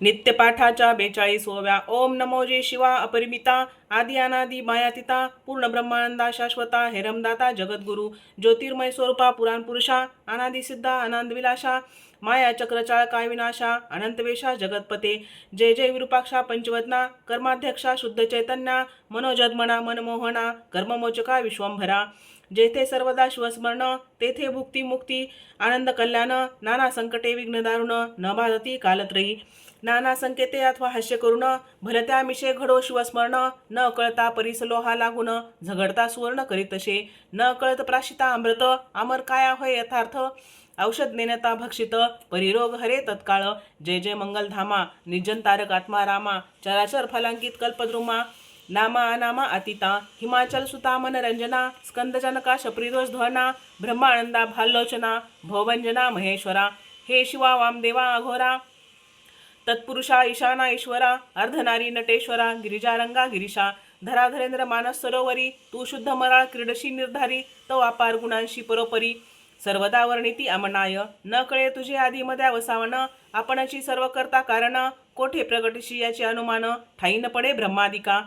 नित्यपाठाच्या बेचाळीसोव्या ओम नमो जे शिवा अपरिमिता आदी अनादि मायातिता पूर्ण ब्रह्मानंदा शाश्वता हेरमदाता जगद्गुरु ज्योतिर्मय स्वरूपा पुराण पुरुषा अनादिसिद्धा सिद्धा आनंद माया चक्रचाळ काय विनाशा? अनंतवेशा जगतपते. जय जय विरूपाक्षा पंचवदना. कर्माध्यक्षा शुद्ध चैतन्या. मनोजद्मना मनमोहना. कर्ममोचका विश्वंभरा. जेथे सर्वदा शिवस्मरण तेथे भुक्ती मुक्ती. आनंद कल्याण नाना संकटे विघ्न दारुण न बाधती कालत्रयी. नाना संकेते अथवा हास्य करून भलत्या मिशे घडो शिवस्मरण. न कळता परिसलोहा लागून झगडता सुवर्ण करीत न कळत प्राशिता अमृत. अमर काया होय यथार्थ. औषध नेनता भक्षित परिरोग हरे तत्काळ. जय जय मंगलधामा निर्जन तारक आत्मा रामा चराचर फलांकित कल्पद्रुमा नामा अनामा अतिता हिमाचल सुता मनरंजना स्कंदजनका शप्रिदोष ध्वना ब्रह्मानंदा भाल्लोचना भवंजना महेश्वरा हे शिवा वामदेवा अघोरा. तत्पुरुषा ईशाना ईश्वरा अर्धनारी नटेश्वरा गिरिजारंगा गिरीशा धराधरेंद्र मानस सरोवरी तू शुद्ध मराळ क्रीडशी निर्धारी तो अपार गुणांशी परोपरी. सर्वदा वर्णिती अमनाय. न कळे तुझे आधी मध्ये वसावन आपणची सर्व करता कारण. कोठे प्रगटशी याचे अनुमान. ठाई न पडे ब्रह्मादिका.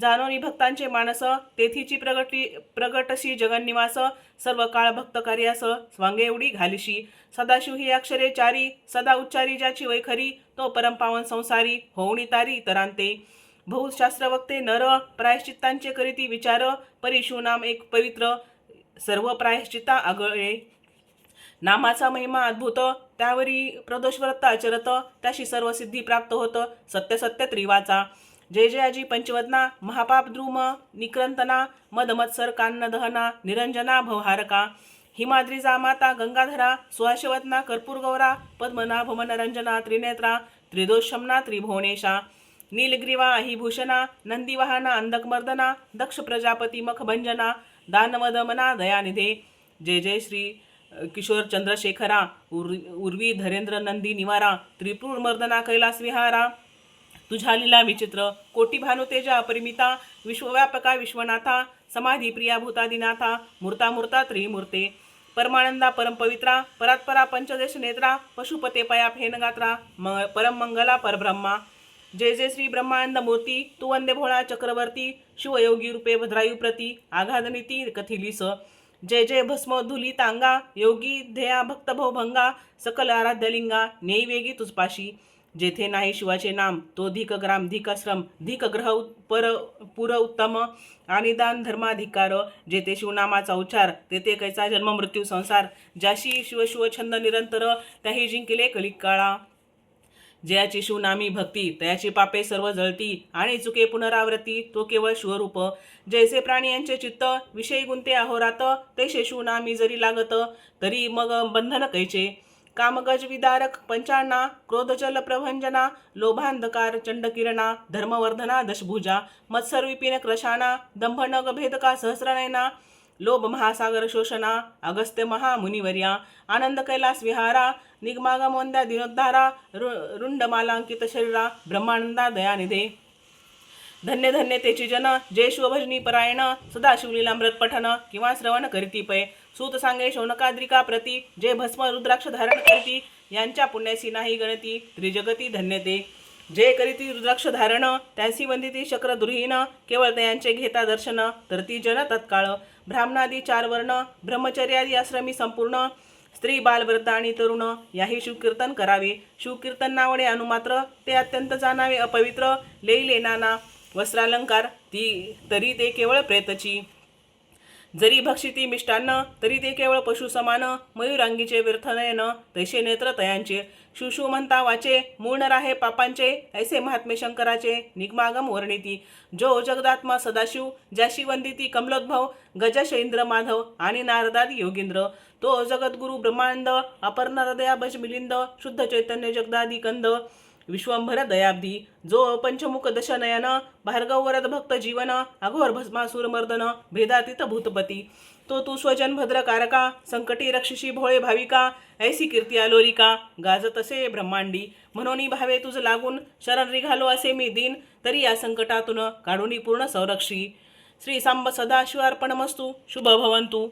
जाणोनी भक्तांचे मानस. तेथीची प्रगटी प्रगटशी जगन्निवास. सर्व काळ भक्त कार्यास. स्वांगे एवढी घालिशी. सदाशिव ही अक्षरे चारी. सदा उच्चारी ज्याची वैखरी तो परमपावन संसारी. होऊणी तारी इतरांते. बहुशास्त्र वक्ते नर. प्रायश्चित्तांचे करीती विचार. परिशु नाम एक पवित्र. सर्व प्रायश्चिता आगळे. नामाचा महिमा अद्भुत. त्यावरी प्रदोषव्रत आचरत त्याशी सर्व सिद्धी प्राप्त होत. सत्य सत्य त्रिवाचा. जय जयाजी पंचवदना. महापाप द्रुम. निक्रंतना. मदमत्सर कान्न दहना. निरंजना भवहारका. हिमाद्रीजा माता गंगाधरा. सुहाशवतना कर्पूर गौरा. पद्मनाभ मनरंजना त्रिनेत्रा. त्रिदोषमना त्रिभुवनेशा. नीलग्रीवा अहिभूषणा. नंदीवाहना अंधकमर्दना. दक्ष प्रजापती मखभंजना. दानवदमना दयानिधे जय जय श्री किशोर चंद्रशेखरा उर उर्वी धरेंद्र नंदी निवारा त्रिपुर मर्दना कैलास विहारा। तुझा लिला विचित्र कोटी भानुतेजा अपरिमिता विश्वव्यापका विश्वनाथा समाधी प्रिया भूतादिनाथा मूर्ता मूर्ता त्रिमूर्ते। परमानंदा परमपवित्रा परात्परा पंचदेश नेत्रा पशुपते पया फेनगात्रा म परममंगला परब्रह्मा। जय जय श्री ब्रह्मानंद मूर्ती तू वंदे भोळा चक्रवर्ती शिवयोगी रूपे भद्रायू प्रती कथिली कथिलीस जय जय भस्म धुली तांगा योगी ध्येया भक्त भंगा सकल आराध्यलिंगा नेई वेगी तुझपाशी जेथे नाही शिवाचे नाम तो धिक ग्राम धिकाश्रम धिक ग्रह पर पुर उत्तम. आणि दान धर्माधिकार जेथे शिवनामाचा उच्चार तेथे कैसा जन्म मृत्यू संसार. ज्याशी शिव शिव छंद निरंतर त्याही जिंकले कलिकाळा. जयाची शिवनामी भक्ती तयाची पापे सर्व जळती आणि चुके पुनरावृत्ती तो केवळ शिवरूप. जैसे प्राणी यांचे चित्त विषयी गुंते अहोरात तैसे शिवनामी जरी लागत तरी मग बंधन कैचे? कामगज विदारक पंचाणा क्रोधजल प्रभंजना लोभांधकार चंडकिरणा धर्मवर्धना दशभुजा मत्सर विपिन क्रशाना दंभनग भेदका सहस्रनयना लोभ महासागर शोषणा अगस्त्य महामुनिवर्या आनंद कैलास विहारा निगमागमोंद्या दिनोद्धारा रु- रुंडमालांकित शरीरा ब्रह्मानंदा दयानिधे. धन्य धन्य तेची जन जय शिवभजनी परायण सदा शिवलीलामृत पठन किंवा श्रवण करीती पै. सूत सांगे शौनकाद्रिका प्रती जय भस्म रुद्राक्ष धारण करीती यांच्या पुण्यासी नाही गणती त्रिजगती धन्यते जे करीती रुद्राक्ष धारण त्यांची वंदिती शक्र दुर्हीन केवळ त्यांचे घेता दर्शन तर ती जन तत्काळ. ब्राह्मणादी चार वर्ण ब्रह्मचर्यादी आश्रमी संपूर्ण स्त्री बालवृद्ध आणि तरुण याही शिवकीर्तन करावे. शिवकीर्तन नावडे अनुमात्र ते अत्यंत जाणावे अपवित्र लई लेनाना वस्त्रालंकार ती तरी ते केवळ प्रेतची. जरी भक्षिती मिष्टान्न तरी ते केवळ पशुसमान मयुरांगीचे व्यर्थनयन तैसे नेत्र तयांचे. शुशु म्हणता वाचे मूळ राहे पापांचे ऐसे महात्मे शंकराचे निगमागम वर्णिती. जो जगदात्मा सदाशिव ज्याशी वंदिती कमलोद्भव गजश इंद्र माधव आणि नारदादी योगींद्र. तो जगद्गुरु ब्रह्मानंद अपर हृदया भज मिलिंद शुद्ध चैतन्य जगदादी कंद विश्वंभर दयाब्धी जो पंचमुख दशनयन भार्गव वरद भक्त जीवन अघोर भस्मासुर मर्दन भेदातीत भूतपती. तो तू स्वजन भद्रकारका संकटी रक्षशी भोळे भाविका ऐसी कीर्ती आलोरिका गाजत असे ब्रह्मांडी. म्हणून भावे तुझ लागून शरण रिघालो असे मी दिन तरी या संकटातून काढूनी पूर्ण संरक्षी. श्री सांब सदाशिवार्पणमस्तु शुभ भवंतु.